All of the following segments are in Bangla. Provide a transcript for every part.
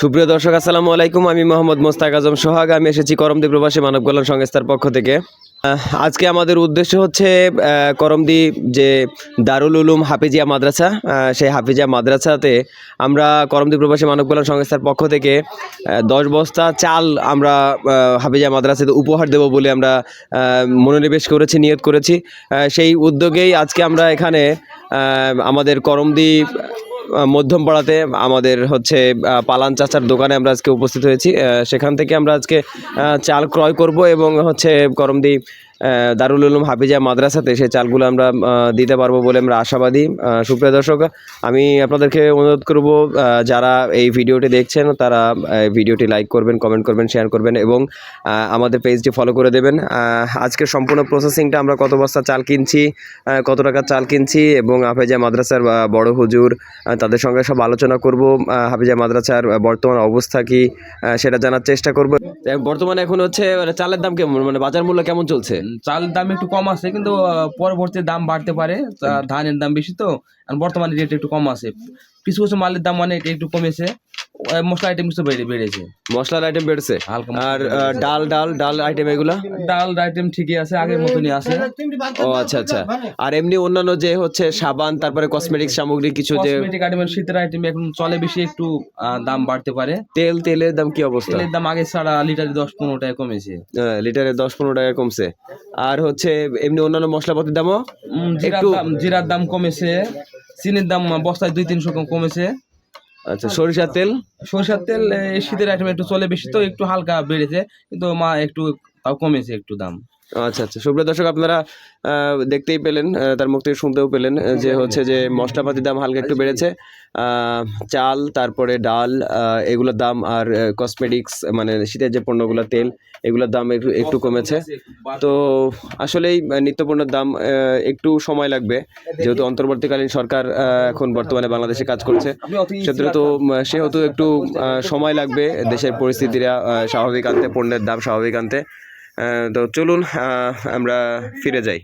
সুপ্রিয় দর্শক, আসসালামু আলাইকুম। আমি মোহাম্মদ মোস্তাক আজম সোহাগ। আমি এসেছি করমদি প্রবাসী মানব কল্যাণ সংস্থার পক্ষ থেকে। আজকে আমাদের উদ্দেশ্য হচ্ছে করমদি যে দারুল উলুম হাফিজিয়া মাদ্রাসা সেই হাফিজিয়া মাদ্রাসাতে আমরা করমদি প্রবাসী মানব কল্যাণ সংস্থার পক্ষ থেকে দশ বস্তা চাল আমরা হাফিজিয়া মাদ্রাসাতে উপহার দেব বলে আমরা মনোনিবেশ করেছি, নিয়ত করেছি। সেই উদ্যোগেই আজকে আমরা এখানে আমাদের করমদি মধ্যমপাড়াতে আমাদের হচ্ছে পালান চাচার দোকানে আমরা আজকে উপস্থিত হয়েছি। সেখান থেকে আমরা আজকে চাল ক্রয় করব এবং হচ্ছে করমদি দারুল উলুম হাফিজা মাদ্রাসাতে সেই চালগুলো আমরা দিতে পারব বলে আমরা আশাবাদী। সুপ্রিয় দর্শক আমি আপনাদেরকে অনুরোধ করব যারা এই ভিডিওটি দেখছেন তারা ভিডিওটি লাইক করবেন কমেন্ট করবেন শেয়ার করবেন এবং আমাদের পেজটি ফলো করে দেবেন। আহ, আজকের সম্পূর্ণ প্রসেসিংটা আমরা কত বস্তা চাল কিনছি কত টাকা চাল কিনছি এবং হাফেজা মাদ্রাসার বড় হুজুর তাদের সঙ্গে সব আলোচনা করব। হাফিজা মাদ্রাসার বর্তমান অবস্থা কি সেটা জানার চেষ্টা করব। বর্তমানে এখন হচ্ছে মানে চালের দাম কেমন? মানে বাজার মূল্য কেমন চলছে? চাল দাম একটু কম আছে কিন্তু পরবর্তী দাম বাড়তে পারে। ধানের দাম বেশি তো। আর বর্তমানে রেট একটু কম আছে। কিছু কিছু মালের দাম অনেক একটু কমেছে। মশলা আইটেম কিছু বেড়ে বেড়েছে। মশলার আইটেম বেড়েছে? আর ডাল ডাল ডাল আইটেম এগুলা? ডাল আইটেম ঠিকই আছে আগের মতনই আছে। ও আচ্ছা আচ্ছা। আর এমনি অন্যান্য যে হচ্ছে সাবান তারপরে কসমেটিক সামগ্রী কিছু যে কসমেটিক আইটেমের শীতের আইটেম এখন চলে বেশি একটু দাম বাড়তে পারে। তেল তেলের দাম কি অবস্থা? তেলের দাম আগে ছাড়া লিটারে দশ পনেরো টাকা কমেছে। লিটারে দশ পনেরো টাকা কমছে। আর হচ্ছে এমনি অন্যান্য মশলাপাতির দামও? একটু- জিরার দাম কমেছে। চিনির দাম বস্তায় দুই তিনশো কম কমেছে। আচ্ছা সরিষার তেল? সরিষার তেল শীতের আইটেম একটু চলে বেশি তো একটু হালকা বেড়েছে। কিন্তু মা একটু তাও কমেছে একটু দাম। আচ্ছা আচ্ছা। সুপ্রিয় দর্শক, আপনারা দেখতেই পেলেন তার মুখ থেকে শুনতেও পেলেন যে হচ্ছে যে মশলাপাতির দাম হালকা একটু বেড়েছে। চাল, তারপরে ডাল এগুলোর দাম আর কসমেটিক্স মানে শীতের যে পণ্যগুলো, তেল, এগুলোর দাম একটু একটু কমেছে। তো আসলেই নিত্যপণ্যের দাম একটু সময় লাগবে। যেহেতু অন্তর্বর্তীকালীন সরকার এখন বর্তমানে বাংলাদেশে কাজ করছে। সেহেতু তো সেহেতু একটু সময় লাগবে দেশের পরিস্থিতিরা স্বাভাবিক আনতে, পণ্যের দাম স্বাভাবিক আনতে। তো চলুন আমরা ফিরে যাই।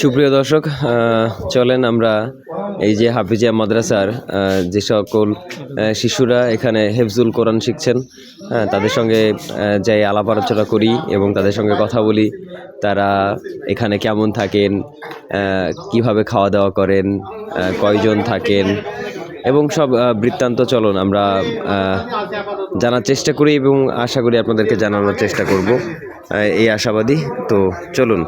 সুপ্রিয় দর্শক চলেন আমরা এই যে হাফিজিয়া মাদ্রাসার যে সকল শিশুরা এখানে হেফজুল কোরআন শিখছেন তাদের সঙ্গে যাই আলাপ আলোচনা করি এবং তাদের সঙ্গে কথা বলি, তারা এখানে কেমন থাকেন কীভাবে খাওয়া দাওয়া করেন কয়জন থাকেন এবং সব বৃত্তান্ত চলন আমরা জানার চেষ্টা করি এবং আশা করি আপনাদেরকে জানানোর চেষ্টা করব। এই আশাবাদী, তো চলুন।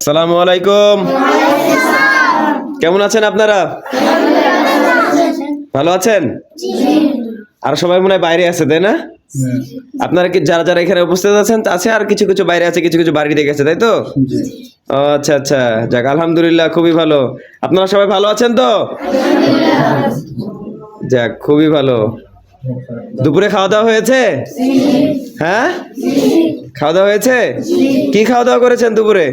আসসালামু আলাইকুম। কেমন আছেন আপনারা? ভালো আছেন? আর সবাই মনে হয় বাইরে আছে, তাই না? আপনারা কি যারা যারা এখানে উপস্থিত আছেন আছে, আর কিছু কিছু বাইরে আছে, কিছু কিছু বাড়িতে গেছে তাই তো? আচ্ছা আচ্ছা। যাক, আলহামদুলিল্লাহ, খুবই ভালো। আপনারা সবাই ভালো আছেন তো? যাক, খুবই ভালো। দুপুরে খাওয়া দাওয়া হয়েছে? হ্যাঁ? খাওয়া দাওয়া হয়েছে? কি খাওয়া দাওয়া করেছেন দুপুরে?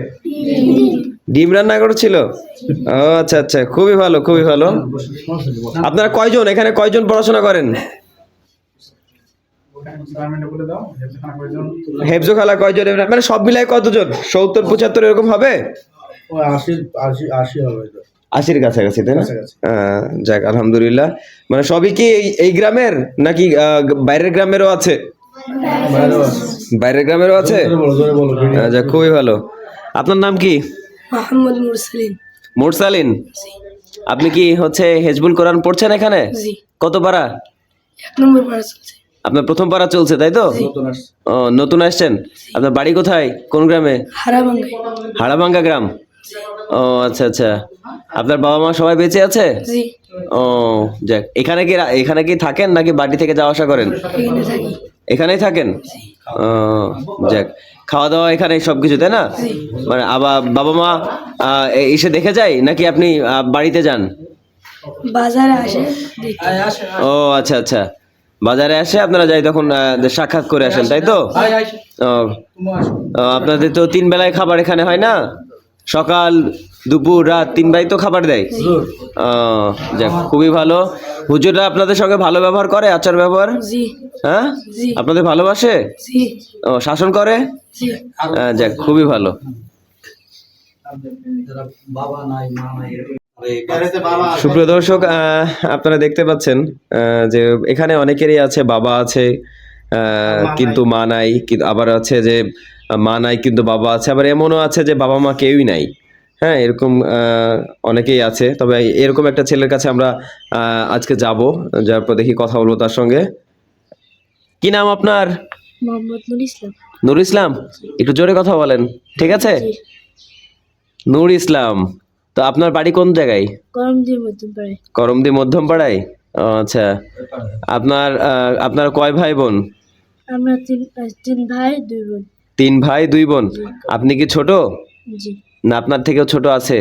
ডিম রান্না করেছিল? ও আচ্ছা আচ্ছা খুবই ভালো খুবই ভালো। আপনারা কয়জন? এখানে কয়জন পড়াশোনা করেন? হেফজো খালা কয়জন? মানে সব মিলাই কতজন? সত্তর, পঁচাত্তর এরকম হবে? আশি আশি আশি হবে। আশির কাছাকাছি তাই না? যাক আলহামদুলিল্লাহ। মানে সবই কি এই- এই গ্রামের নাকি বাইরের গ্রামেরও আছে? বাইরের গ্রামেরও আছে? জোরে বলো জোরে বলো আহ, যাক খুবই ভালো। আপনার নাম কি? মোহাম্মদ মুরসালিন। মুরসালিন? আপনি কি হচ্ছে হেজবুল কোরআন পড়ছেন এখানে? কত পারা এক নম্বর পড়া চলছে। আপনার প্রথম পারা চলছে তাই তো? নতুন ও, নতুন আসছেন? আপনার বাড়ি কোথায়? কোন গ্রামে? হাড়াভাঙ্গা গ্রাম। ও আচ্ছা আচ্ছা। আপনার বাবা মা সবাই বেঁচে আছে? ও যাক। এখানে কি এখানে কি থাকেন নাকি বাড়ি থেকে যাওয়া আসা করেন? এখানেই থাকেন? ও যাক। খাওয়া দাওয়া এখানে সব কিছু তাই না? মানে আবার বাবা মা এসে দেখে যায় নাকি আপনি বাড়িতে যান? বাজারে আসে ও আচ্ছা আচ্ছা। বাজারে আসে আপনারা যাই তখন সাক্ষাৎ করে আসেন তাই তো? ও। আপনাদের তো তিন বেলায় খাবার এখানে হয় না? সকাল দুপুর রাত তিন বেলায় তো খাবার দেয়? যাক খুবই ভালো। হুজুররা আপনাদের সঙ্গে ভালো ব্যবহার করে আচার ব্যবহার? হ্যাঁ? আপনাদের ভালোবাসে? ও শাসন করে? জি। যাক খুবই ভালো। সুপ্রিয় দর্শক আপনারা দেখতে পাচ্ছেন যে এখানে অনেকেরই আছে বাবা আছে কিন্তু মা নাই আবার আছে যে মা নাই কিন্তু বাবা আছে আবার এমনও আছে যে বাবা মা কেউই নাই। হ্যাঁ এরকম অনেকেই আছে। তবে এরকম একটা ছেলের কাছে আমরা আজকে যাব যার পর দেখি কথা বলব তার সঙ্গে। কি নাম আপনার? নুর ইসলাম। একটু জোরে কথা বলেন ঠিক আছে? নূর ইসলাম তো আপনার বাড়ি কোন জায়গায়? করমদি মধ্যম পাড়ায় আচ্ছা। আপনার আপনার কয় ভাই বোন? আমরা তিন ভাই দুই বোন। তিন ভাই দুই বোন? আপনি কি ছোট? না আপনার থেকেও ছোট আছে?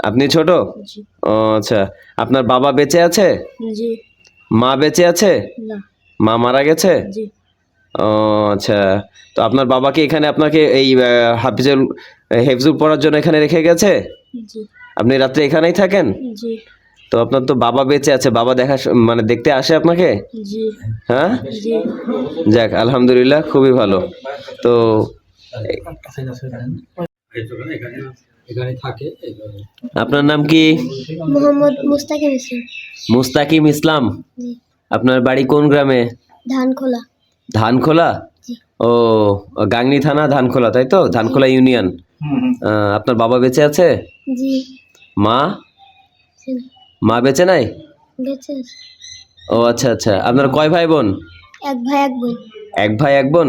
আপনি ছোট? ও আচ্ছা। আপনার বাবা বেঁচে আছে? মা বেঁচে আছে? মা মারা গেছে? ও আচ্ছা। তো আপনার বাবাকে এখানে আপনাকে এই হাফিজুল হেফজুল পড়ার জন্য এখানে রেখে গেছে? আপনি রাত্রে এখানেই থাকেন? তো আপনার তো বাবা বেঁচে আছে বাবা দেখা মানে দেখতে আসে আপনাকে? হ্যাঁ? যাক আলহামদুলিল্লাহ খুবই ভালো। তো আপনার নাম কি? মোহাম্মদ মুস্তাকিম ইসলাম। মুস্তাকিম ইসলাম? আপনার বাড়ি কোন গ্রামে? ধানখোলা। ধানখোলা? ও গাংনি থানা ধানখোলা তাই তো? ধানখোলা ইউনিয়ন। আপনার বাবা বেঁচে আছে? জি। মা? মা বেঁচে নাই? ও আচ্ছা আচ্ছা। আপনার কয় ভাই বোন? এক ভাই এক বোন। এক ভাই এক বোন?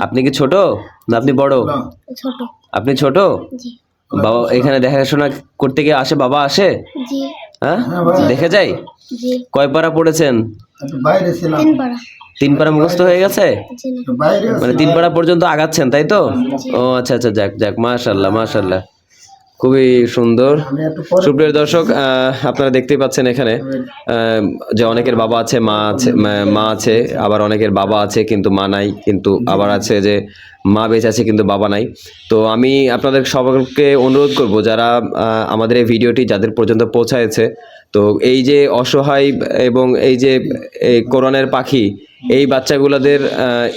আপনি কি ছোট না আপনি বড়? ছোট। আপনি ছোট? বাবা এখানে দেখাশোনা করতে গিয়ে আসে বাবা আসে? হ্যাঁ? দেখে যাই? কয় পারা পড়েছেন? তিন পাড়া। পারা মুখস্থ হয়ে গেছে? মানে তিন পাড়া পর্যন্ত আগাচ্ছেন তাই তো? ও আচ্ছা আচ্ছা যাক যাক মাশাল্লাহ মাশাল্লাহ খুবই সুন্দর। সুপ্রিয় দর্শক আপনারা দেখতেই পাচ্ছেন এখানে যে অনেকের বাবা আছে মা আছে মা- মা আছে আবার অনেকের বাবা আছে কিন্তু মা নাই কিন্তু আবার আছে যে মা বেঁচে আছে কিন্তু বাবা নাই। তো আমি আপনাদের সকলকে অনুরোধ করব যারা আমাদের এই ভিডিওটি যাদের পর্যন্ত পৌঁছায়ছে তো এই যে অসহায় এবং এই যে এই কোরআনের পাখি এই বাচ্চাগুলোদের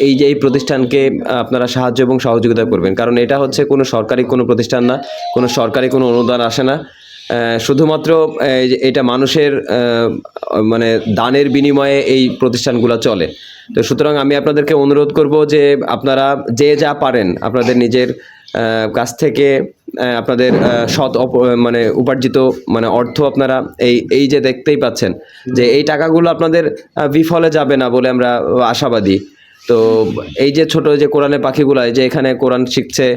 এই যে এই প্রতিষ্ঠানকে আপনারা সাহায্য এবং সহযোগিতা করবেন। কারণ এটা হচ্ছে কোনো সরকারি কোনো প্রতিষ্ঠান না, কোনো সরকারি কোনো অনুদান আসে না। শুধুমাত্র এটা মানুষের মানে দানের বিনিময়ে এই প্রতিষ্ঠানগুলো চলে। তো সুতরাং আমি আপনাদেরকে অনুরোধ করব যে আপনারা যে যা পারেন, আপনাদের নিজের কাছ থেকে আপনাদের সৎ মানে উপার্জিত মানে অর্থ আপনারা এই এই যে দেখতেই পাচ্ছেন যে এই টাকাগুলো আপনাদের বিফলে যাবে না বলে আমরা আশাবাদী। তো এই যে ছোট যে কোরআনের পাখিগুলো যে এখানে কোরআন শিখছে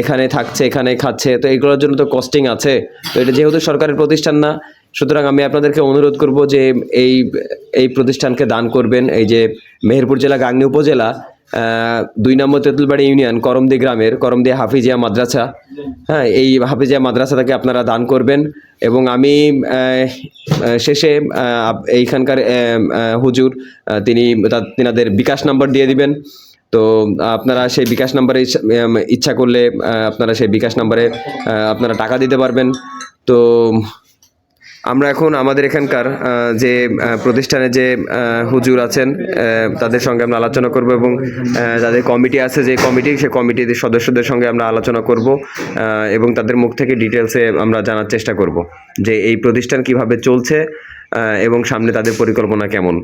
এখানে থাকছে, এখানে খাচ্ছে, তো এগুলোর জন্য তো কস্টিং আছে। তো এটা যেহেতু সরকারের প্রতিষ্ঠান না, সুতরাং আমি আপনাদেরকে অনুরোধ করব যে এই এই প্রতিষ্ঠানকে দান করবেন। এই যে মেহেরপুর জেলা, গাংনী উপজেলা দুই নম্বর তেঁতুলবাড়ি ইউনিয়ন, করমদি গ্রামের, করমদি হাফিজিয়া মাদ্রাসা। হ্যাঁ এই হাফিজিয়া মাদ্রাসাটাকে আপনারা দান করবেন এবং আমি শেষে এইখানকার হুজুর তিনি তিনাদের বিকাশ নাম্বার দিয়ে দিবেন। তো, আপনারা সেই বিকাশ নাম্বারে ইচ্ছা- করলে আপনারা সেই বিকাশ নাম্বারে আপনারা টাকা দিতে পারবেন। তো আমরা এখন আমাদের এখানকার যে প্রতিষ্ঠানে যে হুজুর আছেন তাদের সঙ্গে আমরা আলোচনা করব এবং যাদের কমিটি আছে যে কমিটি সেই কমিটির সদস্যদের সঙ্গে আমরা আলোচনা করব এবং তাদের মুখ থেকে ডিটেলসে আমরা জানার চেষ্টা করব যে এই প্রতিষ্ঠান কীভাবে চলছে এবং সামনে তাদের পরিকল্পনা কেমন।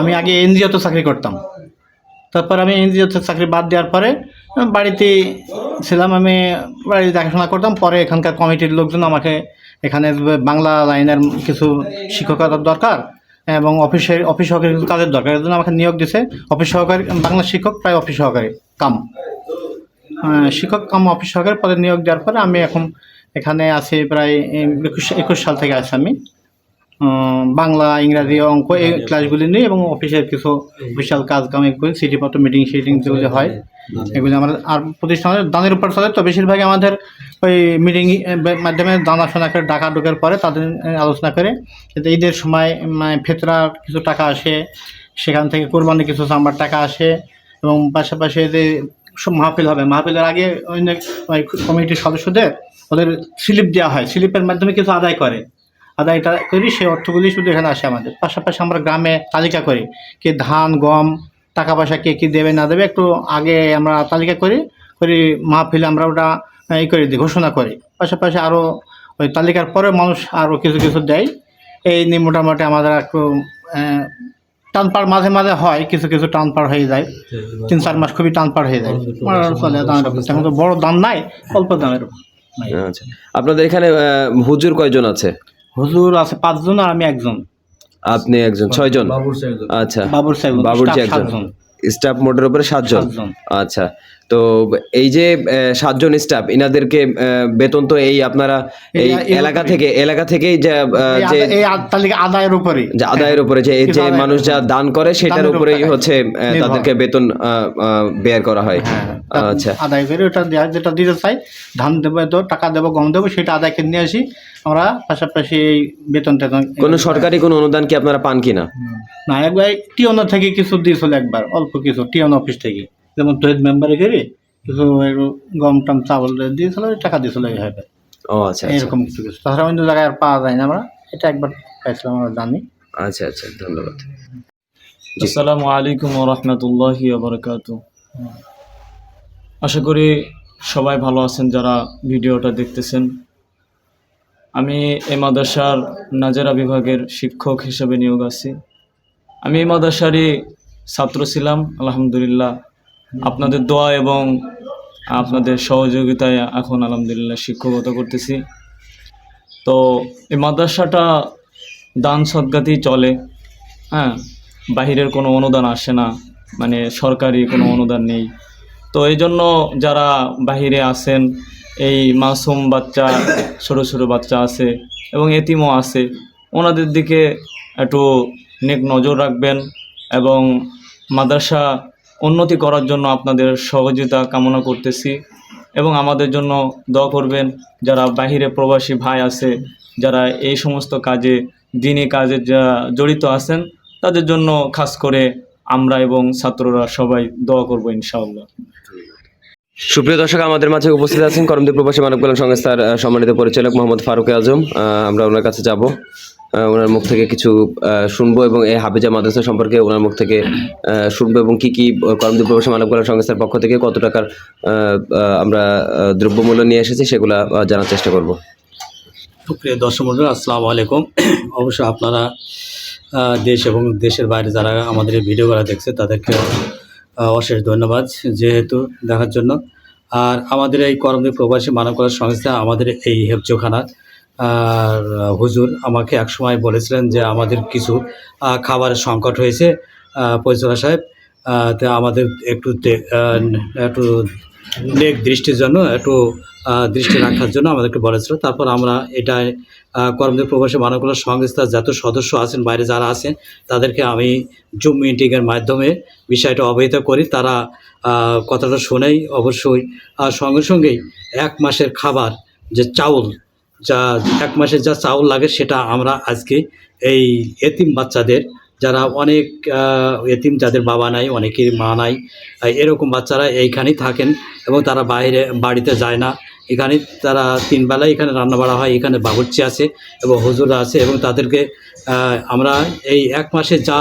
আমি আগে এনজিওতে চাকরি করতাম। তারপর আমি এনজিওতে চাকরি বাদ দেওয়ার পরে বাড়িতে ছিলাম, আমি বাড়িতে দেখাশোনা করতাম, পরে এখানকার কমিটির লোকজন আমাকে এখানে বাংলা লাইনের কিছু শিক্ষকতার দরকার এবং অফিসের অফিস সহকারী কিছু কাজের দরকার। এর জন্য আমাকে নিয়োগ দিছে। অফিস সহকারী বাংলা শিক্ষক প্রায় অফিস সহকারী কাম। আহ, শিক্ষক কাম অফিস সহকারী পদে নিয়োগ দেওয়ার পরে আমি এখন এখানে আছি প্রায় একুশ একুশ সাল থেকে আছি আমি। বাংলা ইংরাজি অঙ্ক এই ক্লাসগুলি নিই এবং অফিসের কিছু বিশাল কাজ কাম এগুলি সিটিপত্র মিটিং শিটিং যেগুলি হয় এগুলি আমরা আর প্রতিষ্ঠানের দানের উপর চলে। তো বেশিরভাগ আমাদের ওই মিটিং মাধ্যমে দানা জানাশোনা করে ডাকা ঢোকার পরে তাদের আলোচনা করে ঈদের সময় মানে ফেতরার কিছু টাকা আসে সেখান থেকে কোরবানির কিছু চামড়ার টাকা আসে এবং পাশাপাশি যে মাহফিল হবে। মাহফিলের আগে অনেক ওই কমিটির সদস্যদের ওদের স্লিপ দেওয়া হয়। স্লিপের মাধ্যমে কিছু আদায় করে। আদায়টা করি সেই অর্থগুলি শুধু এখানে আসে আমাদের। পাশাপাশি আমরা গ্রামে তালিকা করি কে ধান গম টাকা পয়সা কে কী দেবে না দেবে একটু আগে আমরা তালিকা করি করি মাহফিলে আমরা ওটা ই করে দিই ঘোষণা করি। পাশাপাশি আরও ওই তালিকার পরে মানুষ আরও কিছু কিছু দেয়। এই নিয়ে মোটামুটি আমাদের একটু আহ, টান পার মাঝে মাঝে হয় কিছু কিছু টান পার হয়ে যায়। তিন চার মাস খুবই টান পার হয়ে যায়। চলে দামের উপর তেমন তো বড় দাম নাই অল্প দামের উপর আচ্ছা। আপনাদের এখানে হুজুর কয়জন আছে? হুজুর আছে পাঁচজন আর আমি একজন। আপনি একজন ছয়জন? বাবুর সাহেব আচ্ছা বাবুর সাহেব বাবুর্চি একজন? স্টাফ মোটের উপরে সাতজন। আচ্ছা তো এই যে সাতজন স্টাফ ইনাদেরকে বেতন তো এই আপনারা এই এলাকা থেকে এলাকা থেকেই যে আদায়ের উপরে। যে আদায়ের উপরে যে যে মানুষ যা দান করে সেটার উপরেই উপরে হচ্ছে তাদেরকে বেতন ব্যয় করা হয়। হ্যাঁ, আচ্ছা। আদায় করে ওটা দেওয়া যেটা দিতে চাই ধান দেবো তো টাকা দেবো গম দেবো সেটা আদায় করে নিয়ে আসি। আমরা পাশাপাশি এই বেতন টেতন কোনো সরকারি কোনো অনুদান কি আপনারা পান কিনা? না একবার টিওনো থেকে কিছু দিয়েছিল একবার অল্প কিছু টিওনো অফিস থেকে। যেমন তহিদ মেম্বারে করে কিছু গম টম চাউল দিয়েছিল টাকা দিয়েছিল এইভাবে ও আচ্ছা আচ্ছা। এরকম কিছু কিছু। তাছাড়া অন্য জায়গায় আর পাওয়া যায় না আমরা। এটা একবার পাইছিলাম আমরা জানি। আচ্ছা আচ্ছা ধন্যবাদ। আসসালামু আলাইকুম রহমতুল্লাহি বারকাত আশা করি সবাই ভালো আছেন যারা ভিডিওটা দেখতেছেন। আমি এই মাদ্রাসার নাজেরা বিভাগের শিক্ষক হিসেবে নিয়োগ আছি। আমি এই মাদ্রাসারই ছাত্র ছিলাম আলহামদুলিল্লাহ। আপনাদের দোয়া এবং আপনাদের সহযোগিতায় এখন আলহামদুলিল্লাহ শিক্ষকতা করতেছি। তো এই মাদ্রাসাটা দান সদ্গাতেই চলে হ্যাঁ? বাহিরের কোনো অনুদান আসে না মানে সরকারি কোনো অনুদান নেই। তো এই জন্য যারা বাহিরে আছেন, এই মাসুম বাচ্চা, ছোট ছোট বাচ্চা আছে এবং এতিমও আছে, ওনাদের দিকে একটু নেক নজর রাখবেন এবং মাদ্রাসা উন্নতি করার জন্য আপনাদের সহযোগিতা কামনা করতেছি এবং আমাদের জন্য দোয়া করবেন যারা বাহিরে প্রবাসী ভাই আছে, যারা এই সমস্ত কাজে, দিনে কাজে জড়িত আছেন, তাদের জন্য খাস করে আমরা এবং ছাত্ররা সবাই দোয়া করব ইনশাআল্লাহ। সুপ্রিয় দর্শক, আমাদের মাঝে উপস্থিত আছেন করমদ্বীপ প্রবাসী মানব কল্যাণ সংস্থার সম্মানিত পরিচালক মোহাম্মদ ফারুক আজম। আমরা ওনার কাছে যাব। ওনার মুখ থেকে কিছু শুনব এবং এই হাফিজা মাদ্রাসা সম্পর্কে ওনার মুখ থেকে শুনব এবং কি কি করমদ্বীপ প্রবাসী মানব কল্যাণ সংস্থার পক্ষ থেকে কত টাকার আমরা দ্রব্যমূল্য নিয়ে এসেছি সেগুলা জানার চেষ্টা করব। সুপ্রিয় দর্শক মন্ডল আসসালামু আলাইকুম। অবশ্য আপনারা দেশ এবং দেশের বাইরে যারা আমাদের ভিডিওগুলো দেখছে, তাদেরকে অশেষ ধন্যবাদ যেহেতু দেখার জন্য। আর আমাদের এই করমদ্বীপ প্রবাসী মানব কল্যাণ সংস্থা, আমাদের এই হেফজোখানার হুজুর আমাকে একসময় বলেছিলেন যে আমাদের কিছু খাবারের সংকট হয়েছে পরিচালক সাহেব তো আমাদের একটু একটু নেক দৃষ্টির জন্য, একটু দৃষ্টি রাখার জন্য আমাদেরকে বলেছিল। তারপর আমরা এটা কর্মদেব প্রবাসী মানবকল্যাণ সংস্থার যত সদস্য আছেন, বাইরে যারা আছেন, তাদেরকে আমি জুম মিটিংয়ের মাধ্যমে বিষয়টা অবহিত করি। তারা কথাটা শোনেই অবশ্যই আর সঙ্গে সঙ্গেই এক মাসের খাবার, যে চাউল যা এক মাসের যা চাউল লাগে সেটা আমরা আজকে এই এতিম বাচ্চাদের, যারা অনেক এতিম যাদের বাবা নাই, অনেকের মা নাই এরকম বাচ্চারা এইখানেই থাকেন এবং তারা বাইরে বাড়িতে যায় না। এখানে তারা তিন বেলায় এখানে রান্না বাড়া হয়, এখানে বাবুর্চি আছে এবং হুজুরা আছে এবং তাদেরকে আমরা এই এক মাসে যা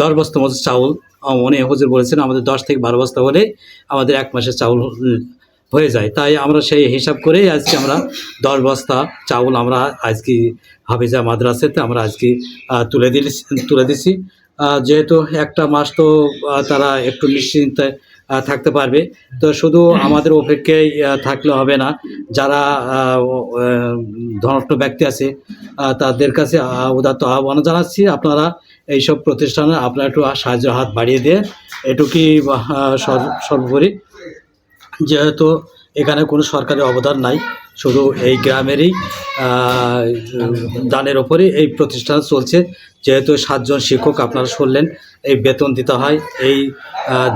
দশ বস্তা মতো চাউল উনি হুজুর বলেছেন আমাদের দশ থেকে বারো বস্তা হলে আমাদের এক মাসের চাউল হয়ে যায়। তাই আমরা সেই হিসাব করেই আজকে আমরা দশ বস্তা চাউল আমরা আজকে হাফিজা মাদ্রাসাতে আমরা আজকে তুলে দিল তুলে দিছি। যেহেতু একটা মাস তো তারা একটু নিশ্চিন্তে থাকতে পারবে। তো শুধু আমাদের অপেক্ষায় থাকলে হবে না। যারা ধনাঢ্য ব্যক্তি আছে তাদের কাছে উদাত্ত আহ্বান জানাচ্ছি। আপনারা এইসব প্রতিষ্ঠানে আপনারা একটু সাহায্য হাত বাড়িয়ে দিয়ে, এটুকুই সর্বোপরি যেহেতু এখানে কোনো সরকারি অবদান নাই, শুধু এই গ্রামেরই দানের ওপরে এই প্রতিষ্ঠান চলছে। যেহেতু সাতজন শিক্ষক আপনারা শুনলেন, এই বেতন দিতে হয় এই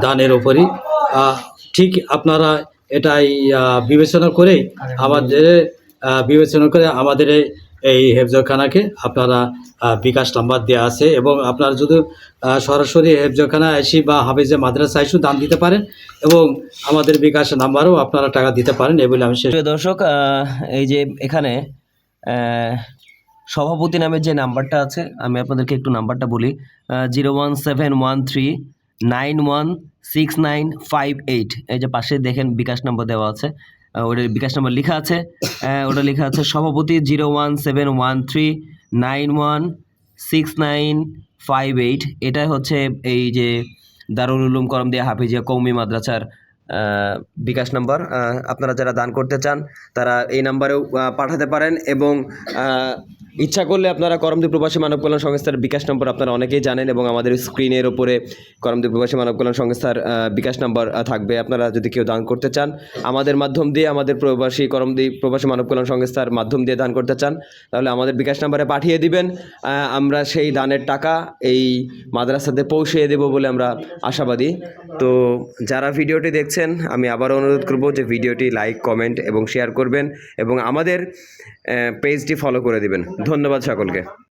দানের ওপরই। ঠিক আপনারা এটাই বিবেচনা করে আমাদের বিবেচনা করে আমাদের এই- এই হেফজখানাকে আপনারা বিকাশ নাম্বার দেওয়া আছে এবং আপনারা যদি সরাসরি হেফজখানা আসি বা হাফেজে মাদ্রাসা আইসু দান দিতে পারেন এবং আমাদের বিকাশ নাম্বারও আপনারা টাকা দিতে পারেন এই বলে আমি শেষ দর্শক এই যে এখানে সভাপতি নামের যে নাম্বারটা আছে, আমি আপনাদেরকে একটু নাম্বারটা বলি zero one seven one three nine one six nine five eight. এই যে পাশে দেখেন বিকাশ নাম্বার দেওয়া আছে। ওটার বিকাশ নাম্বার লেখা আছে। ওটা লেখা আছে, সভাপতি zero one seven one three nine one six nine five eight. এটা হচ্ছে এই যে দারুল উলুম করম দিয়া হাফিজিয়া কৌমি মাদ্রাসার বিকাশ নাম্বার। আপনারা যারা দান করতে চান, তারা এই নাম্বারেও পাঠাতে পারেন এবং ইচ্ছা করলে আপনারা করমদ্বীপ প্রবাসী মানব কল্যাণ সংস্থার বিকাশ নম্বর আপনারা অনেকেই জানেন এবং আমাদের স্ক্রিনের ওপরে করমদ্বীপ প্রবাসী মানব কল্যাণ সংস্থার বিকাশ নাম্বার থাকবে। আপনারা যদি কেউ দান করতে চান, আমাদের মাধ্যম দিয়ে আমাদের প্রবাসী করমদ্বীপ প্রবাসী মানব কল্যাণ সংস্থার মাধ্যম দিয়ে দান করতে চান, তাহলে আমাদের বিকাশ নাম্বারে পাঠিয়ে দিবেন। আমরা সেই দানের টাকা এই মাদ্রাসাতে পৌঁছিয়ে দেব বলে আমরা আশাবাদী। তো যারা ভিডিওটি দেখছেন, আমি আবারও অনুরোধ করব যে ভিডিওটি লাইক, কমেন্ট এবং শেয়ার করবেন এবং আমাদের পেজটি ফলো করে দিবেন। ধন্যবাদ সকলকে।